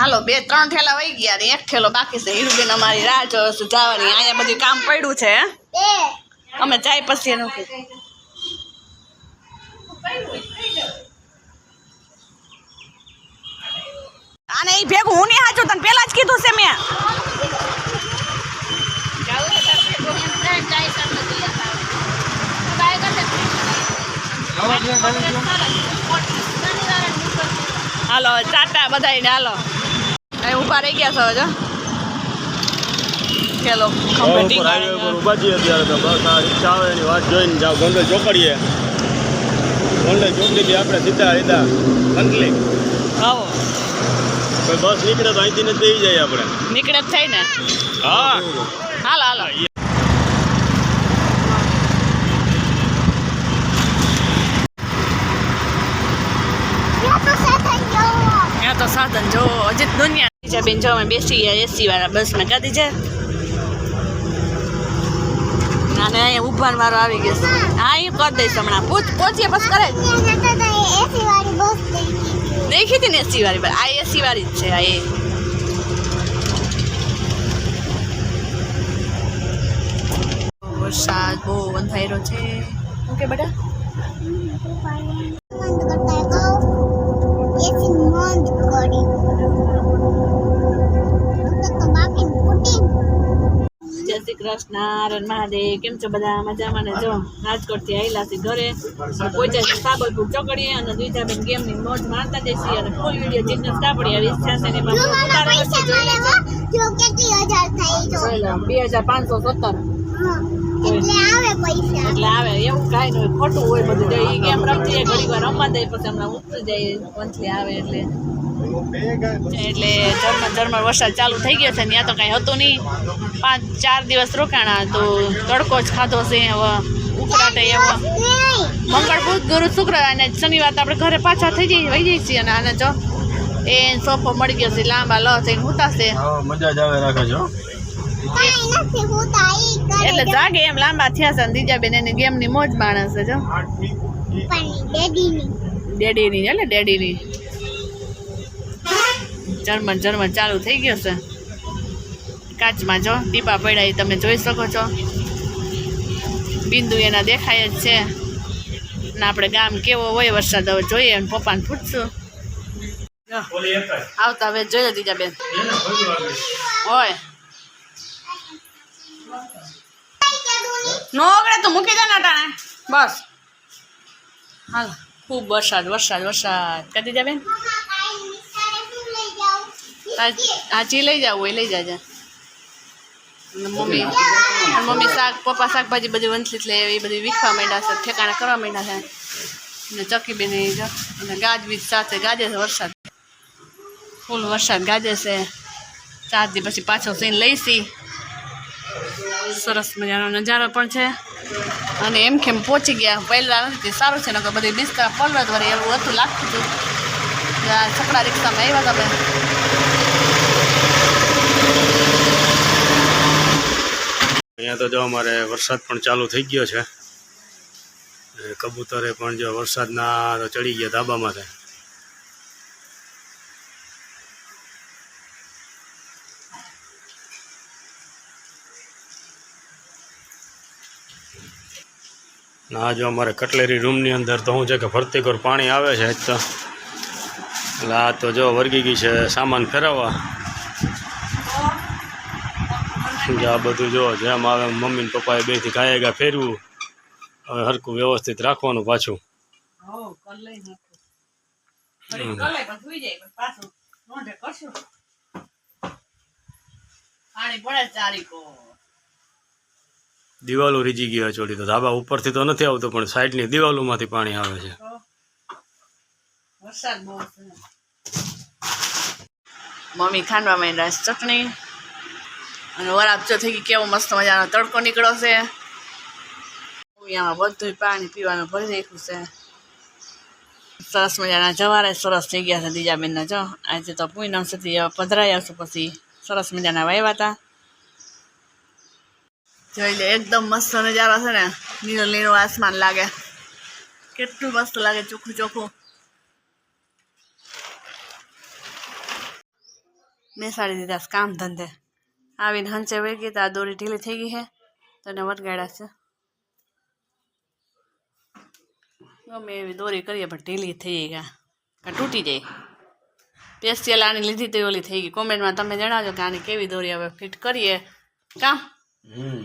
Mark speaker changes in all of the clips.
Speaker 1: હાલો બે ત્રણ ઠેલા વહી ગયા ને એક ઠેલો બાકી છે. હીરુબેન અમારી રાહ જોવે છે જવાની. અહીંયા બધું કામ પડ્યું છે અમે જાય પછી એનું કીધું. આને ભેગું હું નહીં હાચું તને પેલા જ કીધું છે મેં. હાલો ચાટા બધાને હાલો. અહીં ઊભા રહી ગયા છો જો. ચલો ટીંગાડીને.
Speaker 2: ઊભા અત્યારે તો. બસ આ આવે વાત જોઈને જાવ ગોંડલ ચોકડીએ. ગોંડલ ચોકડીથી આપણે સીધા સીધા કંટલી
Speaker 1: આવો.
Speaker 2: કોઈ બસ નીકળે તો અહીંથી નથી દેવી જાય આપણે.
Speaker 1: નીકળે જ થઈ ને.
Speaker 2: હા.
Speaker 1: હાલો હાલો. તો સાધન જો હજી દુનિયા બીજા બેન જો અમે બેસી ગયા એસી વાળા બસમાં કાઢી છે અને અહીંયા ઉભાન વાળો આવી ગયો છે હા એ કરી દઈશ હમણાં પૂછ પહોંચીએ બસ કરે દેખી હતી ને એસી વાળી આ એસી જ છે આ એ વરસાદ છે જય શ્રી કૃષ્ણ રણ મહાદેવ કેમ છો બધા? મજામાં ને? જો રાજકોટથી આવેલા છે ઘરે. પહોંચ્યા છે સાબરપુર ચોકડીએ અને દ્વિજાબેન ગેમની મોજ મારતા જઈશી અને ફૂલ વીડિયો જીતને કાપડી આવી ઈચ્છા છે ને બે હજાર પાંચસો સત્તર. એટલે આવે એવું કાંઈ નહીં ખોટું હોય બધું. જો એ ગેમ રમતી જાય વાર રમવા દે પછી હમણાં ઉતરી જાય પંચલી આવે એટલે. એટલે ઝરમર ઝરમર વરસાદ ચાલુ થઈ ગયો છે ને ત્યાં તો કાંઈ હતું નહીં. પાંચ ચાર દિવસ રોકાણા તો તડકો જ ખાધો છે હવે ઉકળાટે એવો. મંગળ બુધ ગુરુ શુક્ર અને શનિવાર તો આપણે ઘરે પાછા થઈ જઈએ વહી જઈએ છીએ અને આને જો એ સોફો મળી ગયો છે લાંબા લો થઈને હુતાશે
Speaker 2: હા મજા જ આવે રાખે છો
Speaker 1: એટલે જાગે એમ લાંબા થયા છે અને દીજાબેન એની ગેમની મોજ માણસ છે જો. ડેડીની એટલે ડેડીની. જર્મન જર્મન ચાલુ થઈ ગયો છે. કાચમાં જો ટીપા પડ્યા એ તમે જોઈ શકો છો. બિંદુ એના દેખાય જ છે. ને આપણે ગામ કેવો હોય વરસાદ હવે જોઈએ અને પપ્પાને પૂછશું. આવતા હવે જોઈ દીજા બેન હોય નો ઓગળે તો મૂકી દે ને અટાણે. બસ. હાલ. ખૂબ વરસાદ વરસાદ વરસાદ. કરી દીધા બેન હાજી લઈ જાવ હોય લઈ જાજે. Mummy mummy. શાક પપ્પા શાકભાજી બધી વંથલી લે એ બધી વીખવા માંડ્યા છે ઠેકાણા કરવા માંડ્યા છે. અને ચકી બેન એ જો અને ગાજવીજ સાથે ગાજે છે વરસાદ. ફૂલ વરસાદ ગાજે છે. ચાર દી પછી પાછો સીન લઈશી. સરસ મજાનો નજારો પણ છે. અને એમ કેમ પહોંચી ગયા. પહેલાં નથી સારું છે નકર બધી બિસ્કા પલવત વળી એવું હતું લાગતું હતું. આ છકડા રિક્ષામાં આવ્યા હતા
Speaker 2: અહીંયા તો જો અમારે વરસાદ પણ ચાલુ થઈ ગયો છે. કબૂતરે પણ જો વરસાદના તો ચડી ગયા ધાબામાંથી ના, જો અમારે કટલેરી રૂમની અંદર તો શું છે કે ફરતી કોર પાણી આવે છે તો. એટલે આ તો જો વર્ગી ગઈ છે સામાન ફેરવવા. આ બધું જો જેમ આવે મમ્મી ને પપ્પાએ બેથી ગાયે ગા ફેરવું. હવે હરકું વ્યવસ્થિત રાખવાનું પાછું. દિવાલો રીજી ગયા ચોડી તો. ધાબા ઉપરથી તો નથી આવતો પણ સાઈડની દિવાલોમાંથી પાણી આવે છે.
Speaker 1: મમ્મી ખાંડવા માંડ્યા ચટણી. અને વરાપચો થઈ ગઈ કેવો મસ્ત મજાનો તડકો નીકળ્યો છે. બધું પાણી પીવાનું ભરી રાખ્યું છે. સરસ મજાના જવારે સરસ થઈ ગયા છે દીજાબેનના જો. આજે તો પૂનમ સુધી પધરાઈ આવશું પછી સરસ મજાના વાવ્યા હતા. જોઈ લે, એકદમ મસ્ત નજારો છે ને. નીરો નીલું આસમાન લાગે. કેટલું મસ્ત લાગે ચોખ્ખું ચોખ્ખું. બેસાડી દીધા કામ ધંધે. આવીને હંચે વહી ગઈ તો આ દોરી ઢીલી થઈ ગઈ છે તો એને વટગાડ્યા છે ગમે એવી દોરી કરીએ પણ ઢીલી થઈ ગઈ કાં તૂટી જાય પેસ્ટિયલ આની લીધી તો ઓલી થઈ ગઈ કોમેન્ટમાં તમે જણાવજો કે આની કેવી દોરી હવે ફિટ કરીએ કામ
Speaker 2: હમ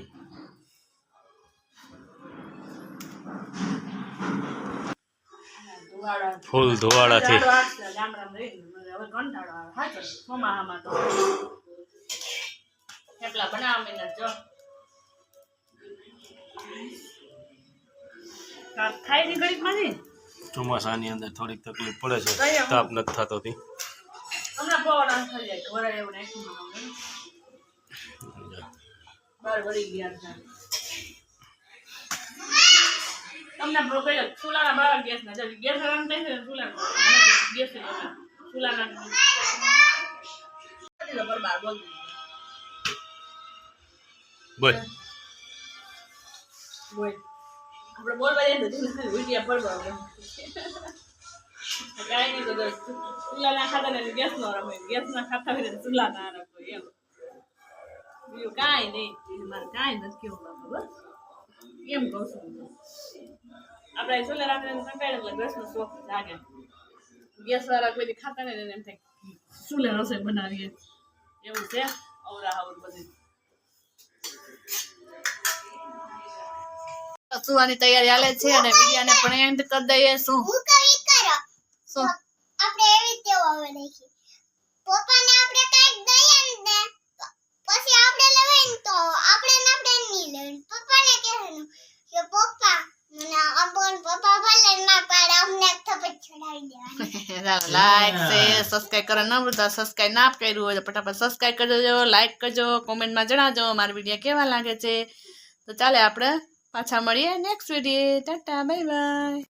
Speaker 2: ફૂલ ધુવાડાથી
Speaker 1: થેપલા બનાવવા માંડ્યા જો થાય છે ઘડીકમાંથી
Speaker 2: ચોમાસાની અંદર થોડીક તકલીફ પડે છે તાપ નથી થતો તી
Speaker 1: હમણાં પવન થઈ જાય ઘરે એવું નાખ્યું મને. બાર વળી ગયા છે. તમને બહુ કહ્યું, ચૂલાના બાર ગેસના. જલ્દી ગેસ રન થાય છે ને. ગેસ ચૂલા હતા. ચૂલાના બોલ.
Speaker 2: બોલ.
Speaker 1: આપણે બોલવા જઈએ તો વિડિયા પડવા. કાંઈ નહીં તો જો ચૂલાના ખાતા ને ગેસનો રમે. ગેસના ખાતા હોય ને ચૂલાના રમે એમ. બીજું કાંઈ નહીં. મારે કાંઈ નથી કેવું બાપુ, બસ. એમ કહું છું. આપણે ચૂલે રાખીને સંકાળે એટલે ગેસનો શોખ જાગે. ગેસ વાળા કોઈ ખાતા નહીં ને એમ થાય ચૂલે રસોઈ બનાવીએ. એવું છે? અવરા આવર બધી. સુવાની તૈયારી હાલે છે અને વિડિયાને પણ એન્ડ કરી દઈએ શું?
Speaker 3: હું કઈ કરો.
Speaker 1: શું?
Speaker 3: આપણે એવી ટેવ હવે રાખી પપ્પાને આપણે કંઈક દઈએ ને પછી આપણે લેવાય ને તો આપણે ને આપણે નહીં લેવું પપ્પાને કહેવાનું કે પપ્પા મને અબોન પપ્પા ભલે ના પાડે અમને દેવાની.
Speaker 1: લાઈક શેર સબસ્ક્રાઈબ કરવા ન ભૂલતા સબસ્ક્રાઈબ ના કર્યું હોય તો ફટાફટ સબસ્ક્રાઇબ કરી દેજો લાઈક કરજો કોમેન્ટમાં જણાવજો મારા વીડિયો કેવા લાગે છે. તો ચાલે આપણે પાછા મળીએ next video tata bye bye